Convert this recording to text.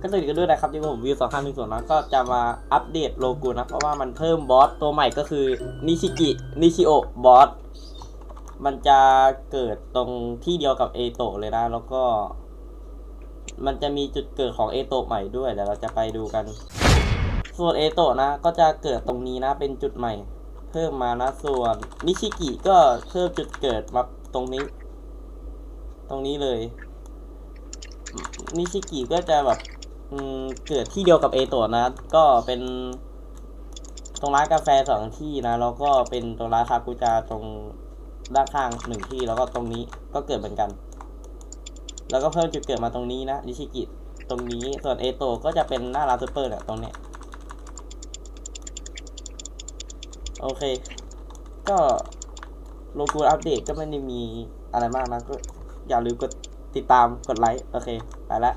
ก็สวัสดีกันด้วยนะครับที่ผมวิวสองห้าหนึ่งส่วนนะก็จะมาอัปเดตโลโกูนะ เพราะว่ามันเพิ่มบอสตัวใหม่ก็คือนิชิกินิชิโอบอสมันจะเกิดตรงที่เดียวกับเอโตะเลยนะ แล้วก็ มันจะมีจุดเกิดของเอโตะใหม่ด้วยเดี๋ยวเราจะไปดูกัน ส่วนเอโตะนะ ก็จะเกิดตรงนี้นะ เป็นจุดใหม่ เพิ่มมานะ ส่วนนิชิกิก็เพิ่มจุดเกิดมาตรงนี้ ตรงนี้เลยนิชิกิก็จะแบบ อืมเกิดที่เดียวกับเอโตะนะ ก็เป็นตรงร้านกาแฟสองที่นะแล้วก็เป็นตรงร้านคากุจาตรงด้านข้างหนึ่งที่แล้วก็ตรงนี้ก็เกิดเหมือนกัน แล้วก็เพิ่มจุดเกิดมาตรงนี้นะนิชิกิตรงนี้ส่วนเอโตก็จะเป็นหน้าร้านซูเปอร์เนี่ยตรงเนี้ยโอเค ก็โลกูอัปเดตก็ไม่ได้มีอะไรมากนะก็อย่าลืมกดติดตามกดไลค์โอเค ไปละ